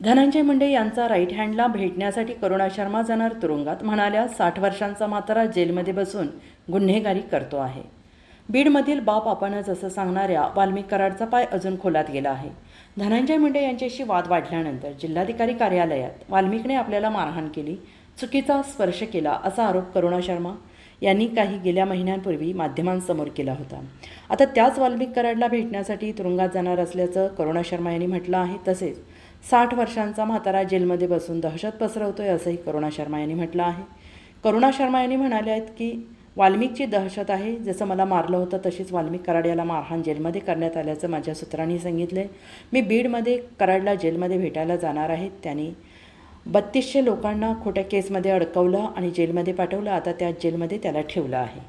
धनंजय मुंडे यांचा राईट हँडला भेटण्यासाठी करुणा शर्मा जाणार तुरुंगात म्हणाल्या साठ वर्षांचा म्हातारा जेलमध्ये बसून गुन्हेगारी करतो आहे. बीडमधील बाप आपणच असं सांगणाऱ्या वाल्मिक कराडचा पाय अजून खोलात गेला आहे. धनंजय मुंडे यांच्याशी वाद वाढल्यानंतर जिल्हाधिकारी कार्यालयात वाल्मिकने आपल्याला मारहाण केली चुकीचा स्पर्श केला असा आरोप करुणा शर्मा यांनी काही गेल्या महिन्यांपूर्वी माध्यमांसमोर केला होता. आता त्याच वाल्मिक कराडला भेटण्यासाठी तुरुंगात जाणार असल्याचं करुणा शर्मा यांनी म्हटलं आहे तसेच साठ वर्षांचा म्हातारा जेलमध्ये बसून दहशत पसरवतोय असंही करुणा शर्मा यांनी म्हटलं आहे. करुणा शर्मा यांनी म्हणाले आहेत की वाल्मिकची दहशत आहे जसं मला मारलं होतं तशीच वाल्मिक कराड याला मारहाण जेलमध्ये करण्यात आल्याचं माझ्या सूत्रांनी सांगितलं मी बीडमध्ये कराडला जेलमध्ये भेटायला जाणार आहे. त्यांनी बत्तीसशे लोकांना खोट्या केसमध्ये अडकवलं आणि जेलमध्ये पाठवलं. आता त्या जेलमध्ये त्याला ठेवलं आहे.